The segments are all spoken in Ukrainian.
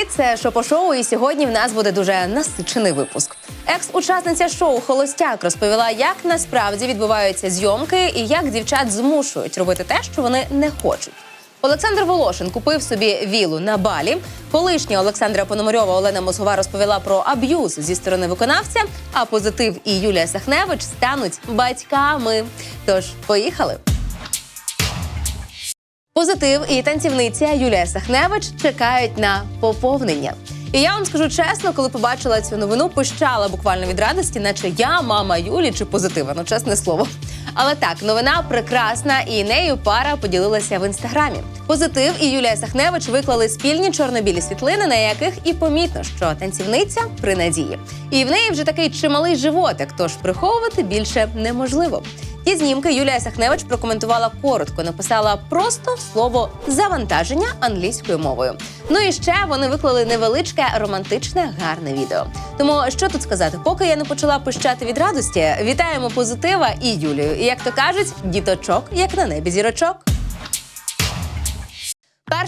Привіт, це шопо-шоу, і сьогодні в нас буде дуже насичений випуск. Екс-учасниця шоу Холостяк розповіла, як насправді відбуваються зйомки і як дівчат змушують робити те, що вони не хочуть. Олександр Волошин купив собі вілу на балі. Колишня Олександра Пономарьова Олена Мосгова розповіла про аб'юз зі сторони виконавця. А позитив і Юлія Сахневич стануть батьками. Тож поїхали. Позитив і танцівниця Юлія Сахневич чекають на поповнення. І я вам скажу чесно, коли побачила цю новину, пищала буквально від радості, наче я мама Юлі чи позитива, ну чесне слово. Але так, новина прекрасна, і нею пара поділилася в інстаграмі. Позитив і Юлія Сахневич виклали спільні чорно-білі світлини, на яких і помітно, що танцівниця при надії. І в неї вже такий чималий животик, тож приховувати більше неможливо. Ті знімки Юлія Сахневич прокоментувала коротко, написала просто слово завантаження англійською мовою. Ну і ще вони виклали невеличке романтичне гарне відео. Тому що тут сказати, поки я не почала пищати від радості, вітаємо позитива і Юлію. І як то кажуть, діточок, як на небі зірочок.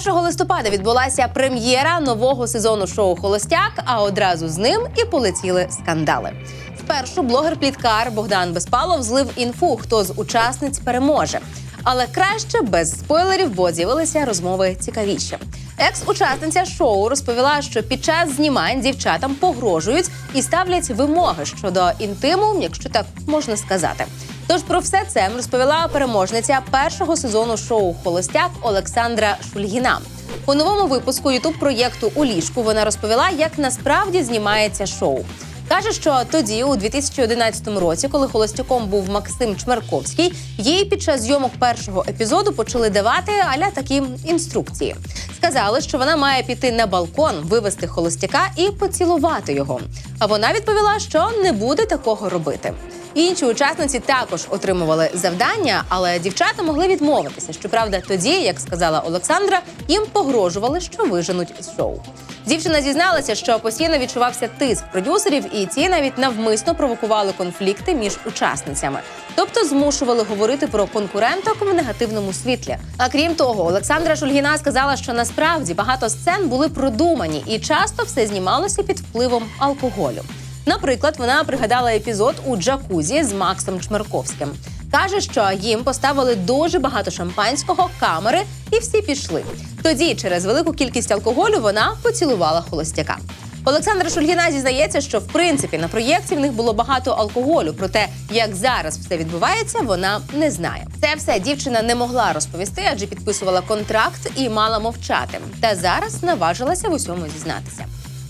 1 листопада відбулася прем'єра нового сезону шоу Холостяк, а одразу з ним і полетіли скандали. Спершу блогер-пліткар Богдан Безпалов злив інфу, хто з учасниць переможе. Але краще без спойлерів, бо з'явилися розмови цікавіші. Екс-учасниця шоу розповіла, що під час знімань дівчатам погрожують і ставлять вимоги щодо інтиму, якщо так можна сказати. Тож про все це розповіла переможниця першого сезону шоу Холостяк Олександра Шульгіна. У новому випуску ютуб проєкту у ліжку вона розповіла, як насправді знімається шоу. Каже, що тоді, у 2011 році, коли холостяком був Максим Чмерковський, їй під час зйомок першого епізоду почали давати аля такі інструкції. Сказали, що вона має піти на балкон, вивести холостяка і поцілувати його. А вона відповіла, що не буде такого робити. Інші учасниці також отримували завдання, але дівчата могли відмовитися. Щоправда, тоді, як сказала Олександра, їм погрожували, що виженуть з шоу. Дівчина зізналася, що постійно відчувався тиск продюсерів, і ті навіть навмисно провокували конфлікти між учасницями, тобто змушували говорити про конкуренток в негативному світлі. А крім того, Олександра Шульгіна сказала, що насправді багато сцен були продумані, і часто все знімалося під впливом алкоголю. Наприклад, вона пригадала епізод у джакузі з Максом Чмерковським. Каже, що їм поставили дуже багато шампанського, камери, і всі пішли. Тоді, через велику кількість алкоголю, вона поцілувала холостяка. Олександра Шульгіна зізнається, що в принципі на проєкті в них було багато алкоголю. Проте, як зараз все відбувається, вона не знає. Це все дівчина не могла розповісти, адже підписувала контракт і мала мовчати. Та зараз наважилася в усьому зізнатися.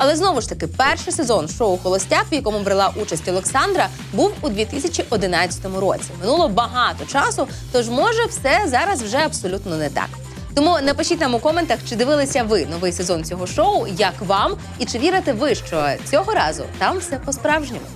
Але знову ж таки, перший сезон шоу Холостяк, в якому брала участь Олександра, був у 2011 році. Минуло багато часу, тож може все зараз вже абсолютно не так. Тому напишіть нам у коментах, чи дивилися ви новий сезон цього шоу, як вам, і чи вірите ви, що цього разу там все по-справжньому.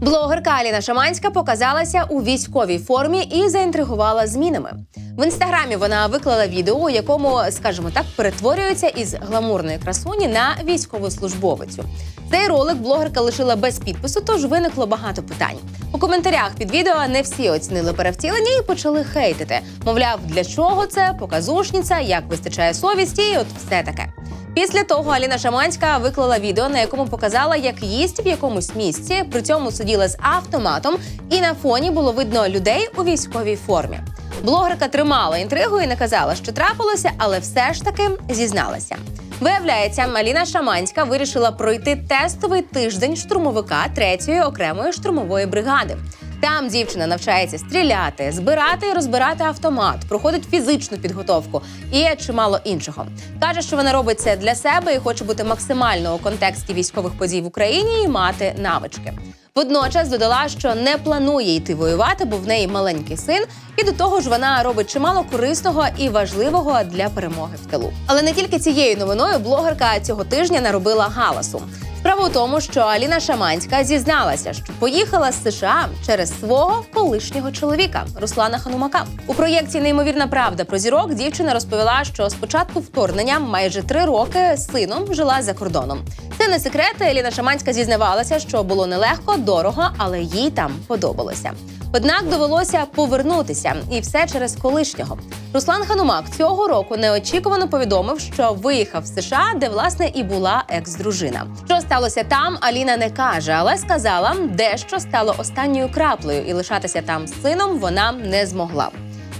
Блогерка Аліна Шаманська показалася у військовій формі і заінтригувала змінами. В інстаграмі вона виклала відео, у якому, скажімо так, перетворюється із гламурної красуні на військовослужбовицю. Цей ролик блогерка лишила без підпису, тож виникло багато питань. У коментарях під відео не всі оцінили перевтілення і почали хейтити. Мовляв, для чого це показушниця, як вистачає совісті, і от все таке. Після того Аліна Шаманська виклала відео, на якому показала, як їсть в якомусь місці, при цьому сиділа з автоматом, і на фоні було видно людей у військовій формі. Блогерка тримала інтригу і не казала, що трапилося, але все ж таки зізналася. Виявляється, Аліна Шаманська вирішила пройти тестовий тиждень штурмовика 3-ї окремої штурмової бригади. Там дівчина навчається стріляти, збирати і розбирати автомат, проходить фізичну підготовку і чимало іншого. Каже, що вона робить це для себе і хоче бути максимально у контексті військових подій в Україні і мати навички. Водночас додала, що не планує йти воювати, бо в неї маленький син, і до того ж вона робить чимало корисного і важливого для перемоги в тилу. Але не тільки цією новиною блогерка цього тижня наробила галасу. Справа у тому, що Аліна Шаманська зізналася, що поїхала з США через свого колишнього чоловіка Руслана Ханумака. У проєкті Неймовірна правда про зірок дівчина розповіла, що з початку вторгнення майже три роки з сином жила за кордоном. Це не секрет. Еліна Шаманська зізнавалася, що було нелегко, дорого, але їй там подобалося. Однак довелося повернутися, і все через колишнього. Руслан Ханумак цього року неочікувано повідомив, що виїхав в США, де власне і була екс-дружина. Що сталося там, Аліна не каже, але сказала, дещо стало останньою краплею, і лишатися там з сином вона не змогла.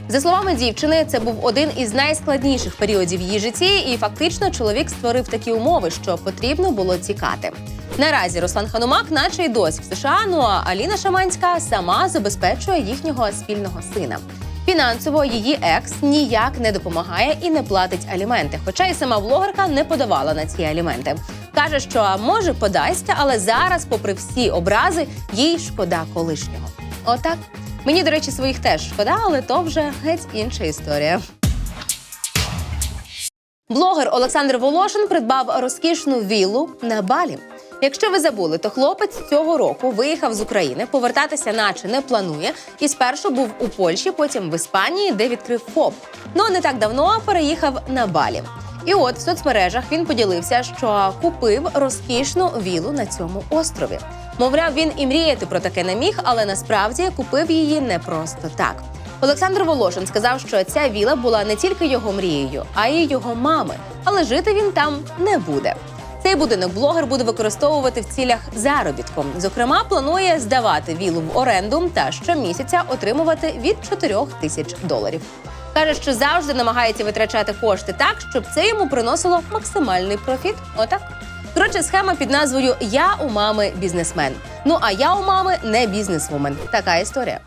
За словами дівчини, це був один із найскладніших періодів її житті, і фактично чоловік створив такі умови, що потрібно було тікати. Наразі Руслан Ханумак, наче й досі в США. Ну а Аліна Шаманська сама забезпечує їхнього спільного сина. Фінансово її екс ніяк не допомагає і не платить аліменти. Хоча і сама блогерка не подавала на ці аліменти. Каже, що може подасться, але зараз, попри всі образи, їй шкода колишнього. Отак. Мені, до речі, своїх теж шкода, але то вже геть інша історія. Блогер Олександр Волошин придбав розкішну віллу на Балі. Якщо ви забули, то хлопець цього року виїхав з України, повертатися наче не планує, і спершу був у Польщі, потім в Іспанії, де відкрив ФОП. Ну не так давно переїхав на Балі. І от в соцмережах він поділився, що купив розкішну вілу на цьому острові. Мовляв, він і мріяти про таке не міг, але насправді купив її не просто так. Олександр Волошин сказав, що ця віла була не тільки його мрією, а й його мами. Але жити він там не буде. Цей будинок блогер буде використовувати в цілях заробітку. Зокрема, планує здавати вілу в оренду та щомісяця отримувати від 4 тисяч доларів. Каже, що завжди намагається витрачати кошти так, щоб це йому приносило максимальний профіт. Отак. Коротше, схема під назвою Я у мами бізнесмен. Ну а я у мами не бізнесвумен. Така історія.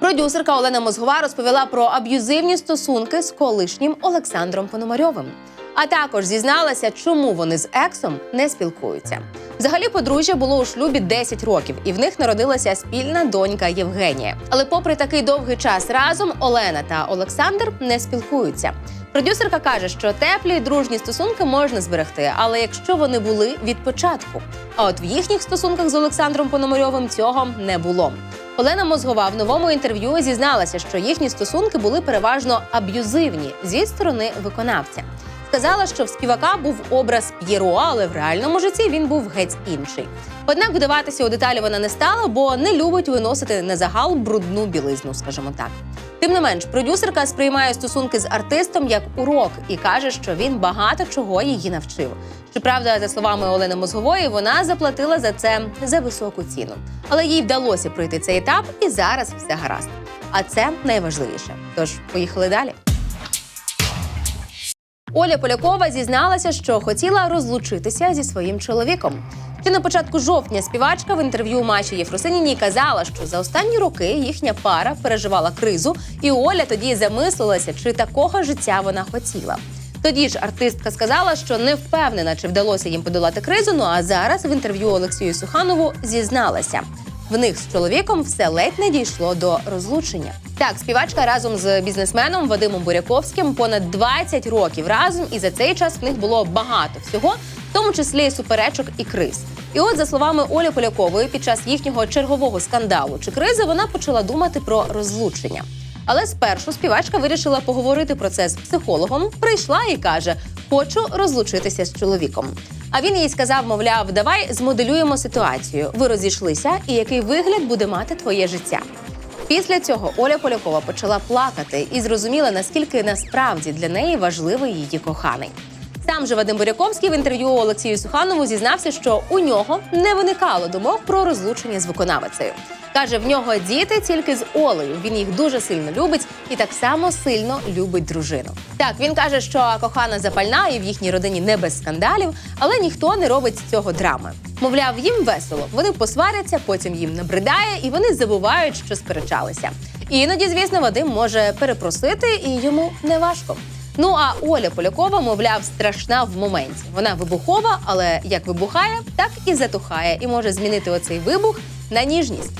Продюсерка Олена Мозгова розповіла про аб'юзивні стосунки з колишнім Олександром Пономарьовим. А також зізналася, чому вони з ексом не спілкуються. Взагалі, подружжя було у шлюбі 10 років, і в них народилася спільна донька Євгенія. Але, попри такий довгий час разом, Олена та Олександр не спілкуються. Продюсерка каже, що теплі дружні стосунки можна зберегти, але якщо вони були від початку. А от в їхніх стосунках з Олександром Пономарьовим цього не було. Олена Мозгова в новому інтерв'ю зізналася, що їхні стосунки були переважно аб'юзивні зі сторони виконавця. Сказала, що в співака був образ П'єро, але в реальному житті він був геть інший. Однак вдаватися у деталі вона не стала, бо не любить виносити на загал брудну білизну, скажімо так. Тим не менш, продюсерка сприймає стосунки з артистом як урок і каже, що він багато чого її навчив. Щоправда, за словами Олени Мозгової, вона заплатила за це за високу ціну. Але їй вдалося пройти цей етап, і зараз все гаразд. А це найважливіше. Тож поїхали далі. Оля Полякова зізналася, що хотіла розлучитися зі своїм чоловіком. Ще на початку жовтня співачка в інтерв'ю Маші Єфросиніній казала, що за останні роки їхня пара переживала кризу, і Оля тоді замислилася, чи такого життя вона хотіла. Тоді ж артистка сказала, що не впевнена, чи вдалося їм подолати кризу. Ну а зараз в інтерв'ю Олексію Суханову зізналася. В них з чоловіком все ледь не дійшло до розлучення. Так, співачка разом з бізнесменом Вадимом Буряковським понад 20 років разом, і за цей час в них було багато всього, в тому числі і суперечок і криз. І от, за словами Олі Полякової, під час їхнього чергового скандалу чи кризи вона почала думати про розлучення. Але спершу співачка вирішила поговорити про це з психологом. Прийшла і каже: Хочу розлучитися з чоловіком. А він їй сказав: мовляв, давай змоделюємо ситуацію. Ви розійшлися, і який вигляд буде мати твоє життя. Після цього Оля Полякова почала плакати і зрозуміла, наскільки насправді для неї важливий її коханий. Сам же Вадим Буряковський в інтерв'ю Олексію Суханову зізнався, що у нього не виникало думок про розлучення з виконавицею. Каже, в нього діти тільки з Олею. Він їх дуже сильно любить і так само сильно любить дружину. Так він каже, що кохана запальна і в їхній родині не без скандалів, але ніхто не робить з цього драми. Мовляв, їм весело. Вони посваряться, потім їм набридає, і вони забувають, що сперечалися. Іноді, звісно, Вадим може перепросити, і йому не важко. Ну а Оля Полякова, мовляв, страшна в моменті. Вона вибухова, але як вибухає, так і затухає, і може змінити оцей вибух на ніжність.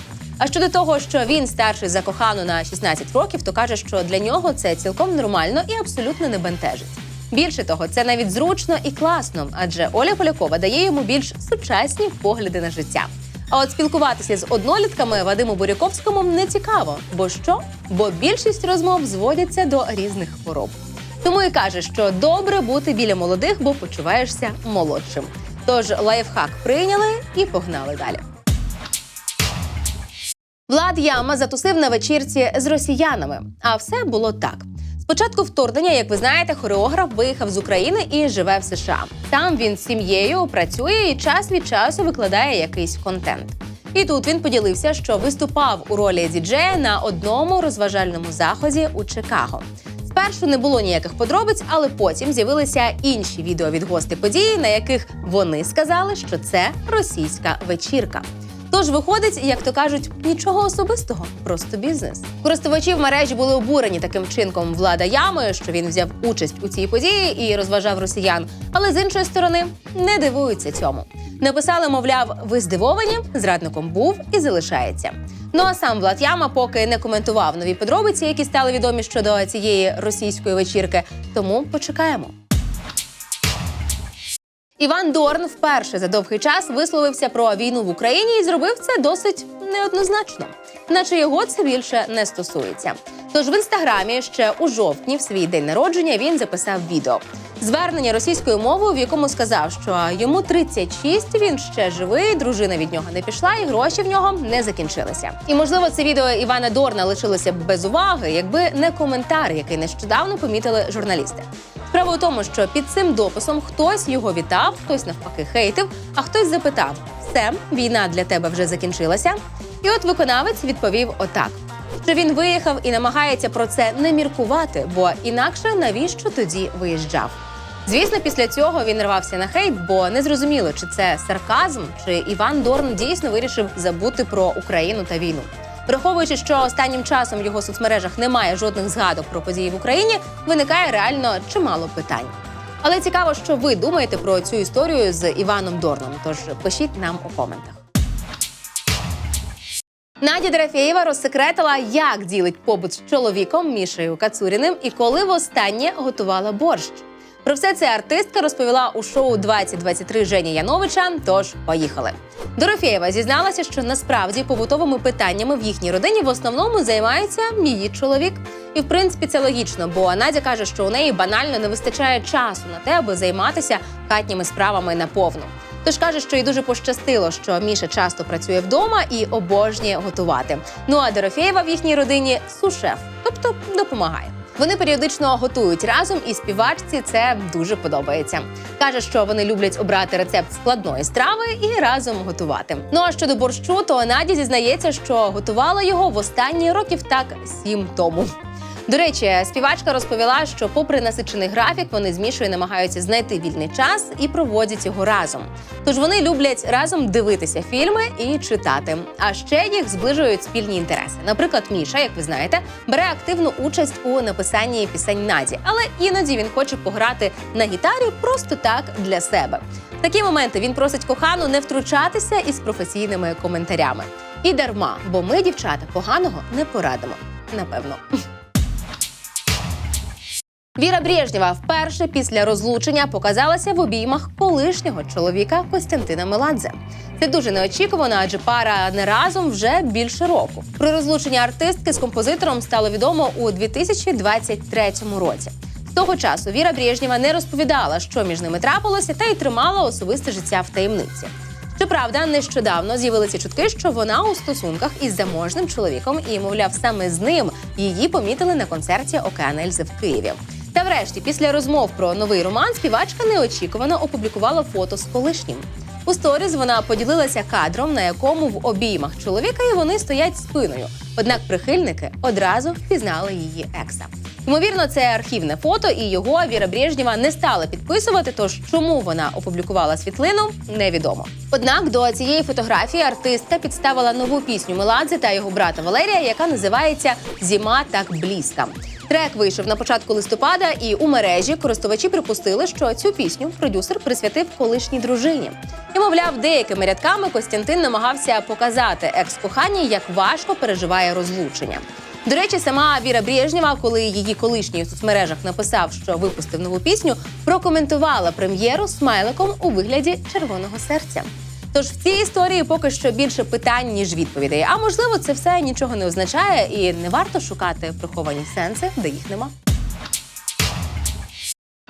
А щодо того, що він старший за кохану на 16 років, то каже, що для нього це цілком нормально і абсолютно не бентежить. Більше того, це навіть зручно і класно, адже Оля Полякова дає йому більш сучасні погляди на життя. А от спілкуватися з однолітками Вадиму Буряковському не цікаво. Бо що? Бо більшість розмов зводяться до різних хвороб. Тому і каже, що добре бути біля молодих, бо почуваєшся молодшим. Тож лайфхак прийняли і погнали далі. Влад Яма затусив на вечірці з росіянами. А все було так. Спочатку вторгнення, як ви знаєте, хореограф виїхав з України і живе в США. Там він з сім'єю працює і час від часу викладає якийсь контент. І тут він поділився, що виступав у ролі діджея на одному розважальному заході у Чикаго. Спершу не було ніяких подробиць, але потім з'явилися інші відео від гостей події, на яких вони сказали, що це російська вечірка. Тож виходить, як то кажуть, нічого особистого, просто бізнес. Користувачі в мережі були обурені таким вчинком влада ями, що він взяв участь у цій події і розважав росіян. Але з іншої сторони не дивуються цьому. Написали, мовляв, ви здивовані, зрадником був і залишається. Ну а сам Влад Яма поки не коментував нові подробиці, які стали відомі щодо цієї російської вечірки. Тому почекаємо. Іван Дорн вперше за довгий час висловився про війну в Україні і зробив це досить неоднозначно, наче його це більше не стосується. Тож в інстаграмі ще у жовтні, в свій день народження, він записав відео. Звернення російською мовою, в якому сказав, що йому 36, він ще живий, дружина від нього не пішла, і гроші в нього не закінчилися. І можливо, це відео Івана Дорна лишилося б без уваги, якби не коментар, який нещодавно помітили журналісти. Справа у тому, що під цим дописом хтось його вітав, хтось навпаки хейтив, а хтось запитав: все, війна для тебе вже закінчилася. І от виконавець відповів отак: що він виїхав і намагається про це не міркувати, бо інакше навіщо тоді виїжджав. Звісно, після цього він рвався на хейт, бо не зрозуміло, чи це сарказм, чи Іван Дорн дійсно вирішив забути про Україну та війну. Враховуючи, що останнім часом в його соцмережах немає жодних згадок про події в Україні, виникає реально чимало питань. Але цікаво, що ви думаєте про цю історію з Іваном Дорном. Тож пишіть нам у коментах. Надя Дорофєєва розсекретила, як ділить побут з чоловіком Мішею Кацуріним і коли востаннє готувала борщ. Про все це артистка розповіла у шоу 2023 Жені Яновича. Тож поїхали. Дорофєєва зізналася, що насправді побутовими питаннями в їхній родині в основному займається її чоловік. І в принципі це логічно, бо Надя каже, що у неї банально не вистачає часу на те, аби займатися хатніми справами наповну. Тож каже, що їй дуже пощастило, що Міша часто працює вдома і обожнює готувати. Ну а Дорофєєва в їхній родині сушеф, тобто допомагає. Вони періодично готують разом, і співачці це дуже подобається. Каже, що вони люблять обрати рецепт складної страви і разом готувати. Ну а щодо борщу, то Надя зізнається, що готувала його в останні років так сім тому. До речі, співачка розповіла, що, попри насичений графік, вони з Мішою намагаються знайти вільний час і проводять його разом. Тож вони люблять разом дивитися фільми і читати. А ще їх зближують спільні інтереси. Наприклад, Міша, як ви знаєте, бере активну участь у написанні пісень Наді, але іноді він хоче пограти на гітарі просто так для себе. В такі моменти він просить кохану не втручатися із професійними коментарями. І дарма, бо ми, дівчата, поганого не порадимо. Напевно. Віра Брежнєва вперше після розлучення показалася в обіймах колишнього чоловіка Костянтина Меладзе. Це дуже неочікувано, адже пара не разом вже більше року. Про розлучення артистки з композитором стало відомо у 2023 році. З того часу Віра Брежнєва не розповідала, що між ними трапилося, та й тримала особисте життя в таємниці. Щоправда, нещодавно з'явилися чутки, що вона у стосунках із заможним чоловіком, і, мовляв, саме з ним її помітили на концерті Океан Ельзи в Києві. Та врешті, після розмов про новий роман, співачка неочікувано опублікувала фото з колишнім. У сторіз вона поділилася кадром, на якому в обіймах чоловіка і вони стоять спиною. Однак прихильники одразу впізнали її екса. Ймовірно, це архівне фото, і його Віра Брежнєва не стала підписувати. Тож чому вона опублікувала світлину, невідомо. Однак до цієї фотографії артистка підставила нову пісню Меладзе та його брата Валерія, яка називається Зіма так близька. Трек вийшов на початку листопада, і у мережі користувачі припустили, що цю пісню продюсер присвятив колишній дружині. І, мовляв, деякими рядками Костянтин намагався показати екс-коханій, як важко переживає розлучення. До речі, сама Віра Брежнєва, коли її колишній у соцмережах написав, що випустив нову пісню, прокоментувала прем'єру смайликом у вигляді червоного серця. Тож в цій історії поки що більше питань ніж відповідей. А можливо, це все нічого не означає, і не варто шукати приховані сенси, де їх нема.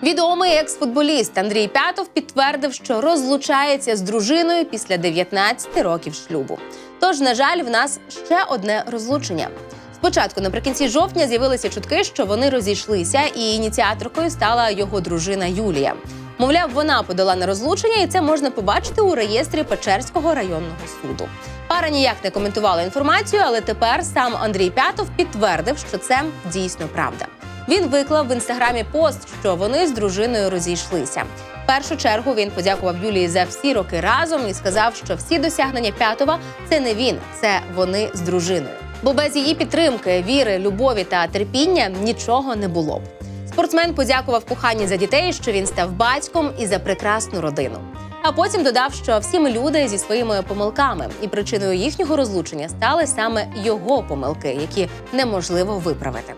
Відомий екс-футболіст Андрій Пятов підтвердив, що розлучається з дружиною після 19 років шлюбу. Тож, на жаль, в нас ще одне розлучення. Спочатку, наприкінці жовтня, з'явилися чутки, що вони розійшлися, і ініціаторкою стала його дружина Юлія. Мовляв, вона подала на розлучення, і це можна побачити у реєстрі Печерського районного суду. Пара ніяк не коментувала інформацію, але тепер сам Андрій П'ятов підтвердив, що це дійсно правда. Він виклав в інстаграмі пост, що вони з дружиною розійшлися. В першу чергу він подякував Юлії за всі роки разом і сказав, що всі досягнення П'ятова це не він, це вони з дружиною. Бо без її підтримки, віри, любові та терпіння нічого не було б. Спортсмен подякував коханні за дітей, що він став батьком і за прекрасну родину. А потім додав, що всі ми люди зі своїми помилками, і причиною їхнього розлучення стали саме його помилки, які неможливо виправити.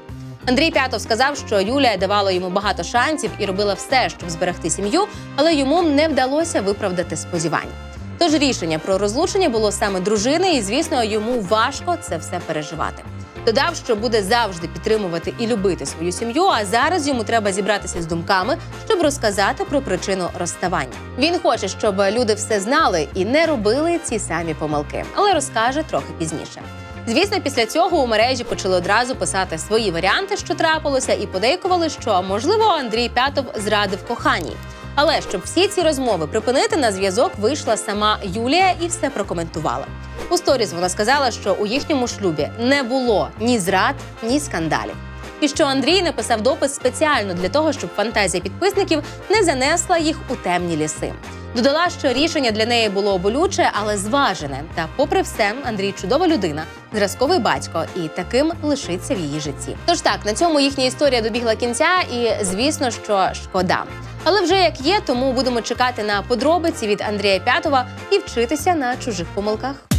Андрій П'ятов сказав, що Юлія давала йому багато шансів і робила все, щоб зберегти сім'ю, але йому не вдалося виправдати сподівань. Тож рішення про розлучення було саме дружини, і звісно, йому важко це все переживати. Додав, що буде завжди підтримувати і любити свою сім'ю. А зараз йому треба зібратися з думками, щоб розказати про причину розставання. Він хоче, щоб люди все знали і не робили ці самі помилки, але розкаже трохи пізніше. Звісно, після цього у мережі почали одразу писати свої варіанти, що трапилося, і подейкували, що можливо Андрій П'ятов зрадив коханій. Але щоб всі ці розмови припинити, на зв'язок вийшла сама Юлія і все прокоментувала. У сторіс вона сказала, що у їхньому шлюбі не було ні зрад, ні скандалів. І що Андрій написав допис спеціально для того, щоб фантазія підписників не занесла їх у темні ліси. Додала, що рішення для неї було болюче, але зважене. Та, попри все, Андрій чудова людина, зразковий батько, і таким лишиться в її житті. Тож так, на цьому їхня історія добігла кінця, і звісно, що шкода. Але вже як є, тому будемо чекати на подробиці від Андрія П'ятова і вчитися на чужих помилках.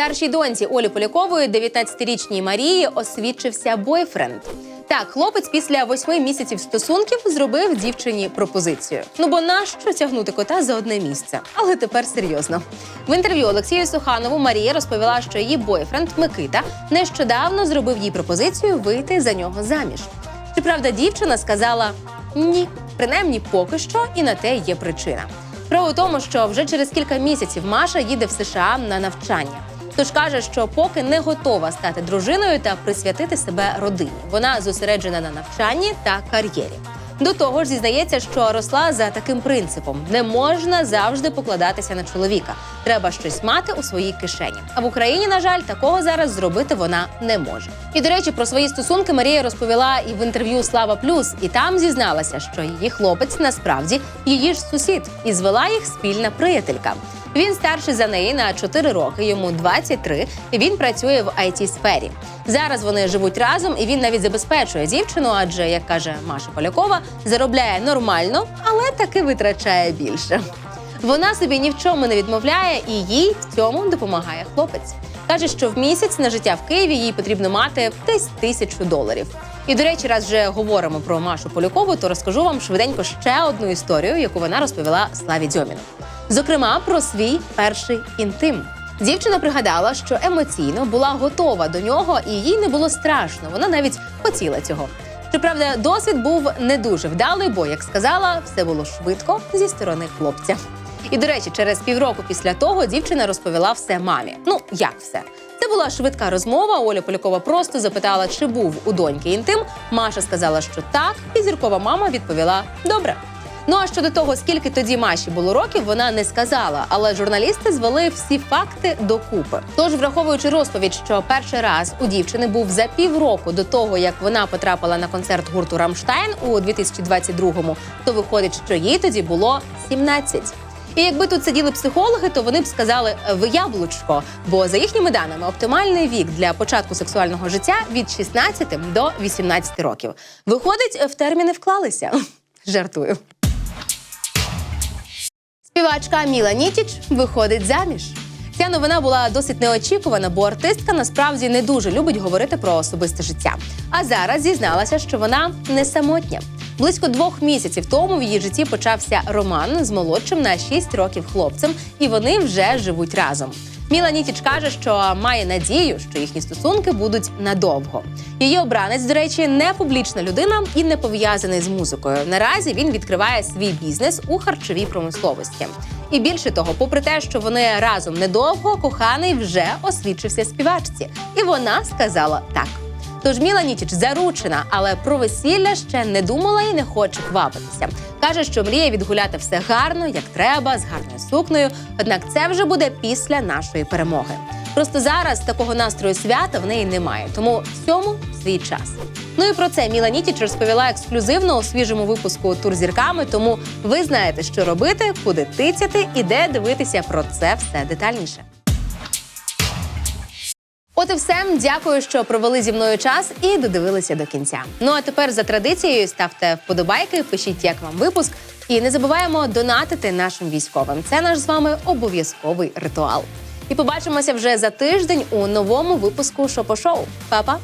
Старшій доньці Олі Полякової, 19-річній Марії, освідчився бойфренд. Так, хлопець після восьми місяців стосунків зробив дівчині пропозицію. Ну бо нащо тягнути кота за одне місце? Але тепер серйозно. В інтерв'ю Олексію Суханову Марія розповіла, що її бойфренд Микита нещодавно зробив їй пропозицію вийти за нього заміж. Щоправда, дівчина сказала ні, принаймні поки що, і на те є причина. Справа у тому, що вже через кілька місяців Маша їде в США на навчання. Тож каже, що поки не готова стати дружиною та присвятити себе родині. Вона зосереджена на навчанні та кар'єрі. До того ж, зізнається, що росла за таким принципом: не можна завжди покладатися на чоловіка. Треба щось мати у своїй кишені. А в Україні, на жаль, такого зараз зробити вона не може. І до речі, про свої стосунки Марія розповіла і в інтерв'ю Слава Плюс, і там зізналася, що її хлопець насправді її ж сусід, і звела їх спільна приятелька. Він старший за неї на 4 роки, йому 23, і він працює в it сфері. Зараз вони живуть разом, і він навіть забезпечує дівчину, адже, як каже Маша Полякова, заробляє нормально, але таки витрачає більше. Вона собі ні в чому не відмовляє, і їй в цьому допомагає хлопець. Каже, що в місяць на життя в Києві їй потрібно мати десь тисячу доларів. І до речі, раз вже говоримо про Машу Полякову, то розкажу вам швиденько ще одну історію, яку вона розповіла Славі Дзьоміну. Зокрема, про свій перший інтим. Дівчина пригадала, що емоційно була готова до нього, і їй не було страшно. Вона навіть хотіла цього. Щоправда, досвід був не дуже вдалий, бо, як сказала, все було швидко зі сторони хлопця. І до речі, через півроку після того дівчина розповіла все мамі. Ну як все? Це була швидка розмова. Оля Полякова просто запитала, чи був у доньки інтим. Маша сказала, що так, і зіркова мама відповіла добре. Ну а щодо того, скільки тоді Маші було років, вона не сказала, але журналісти звели всі факти докупи. Тож, враховуючи розповідь, що перший раз у дівчини був за півроку до того, як вона потрапила на концерт гурту Рамштайн у 2022-му, то виходить, що їй тоді було 17. І якби тут сиділи психологи, то вони б сказали в яблучко. Бо за їхніми даними, оптимальний вік для початку сексуального життя від 16 до 18 років. Виходить, в терміни вклалися. Жартую. Співачка Міла Нітіч виходить заміж. Ця новина була досить неочікувана, бо артистка насправді не дуже любить говорити про особисте життя. А зараз зізналася, що вона не самотня. Близько двох місяців тому в її житті почався роман з молодшим на 6 років хлопцем, і вони вже живуть разом. Міла Нітіч каже, що має надію, що їхні стосунки будуть надовго. Її обранець, до речі, не публічна людина і не пов'язаний з музикою. Наразі він відкриває свій бізнес у харчовій промисловості. І більше того, попри те, що вони разом недовго, коханий вже освідчився співачці, і вона сказала так. Тож Міла Нітіч заручена, але про весілля ще не думала і не хоче квапитися. Каже, що мріє відгуляти все гарно, як треба, з гарною сукнею. Однак це вже буде після нашої перемоги. Просто зараз такого настрою свята в неї немає, тому всьому свій час. Ну і про це Міла Нітіч розповіла ексклюзивно у свіжому випуску Тур зірками. Тому ви знаєте, що робити, куди тицяти і де дивитися про це все детальніше. От і все. Дякую, що провели зі мною час і додивилися до кінця. Ну а тепер за традицією ставте вподобайки, пишіть, як вам випуск, і не забуваємо донатити нашим військовим. Це наш з вами обов'язковий ритуал. І побачимося вже за тиждень у новому випуску Шопо-шоу. Па-па!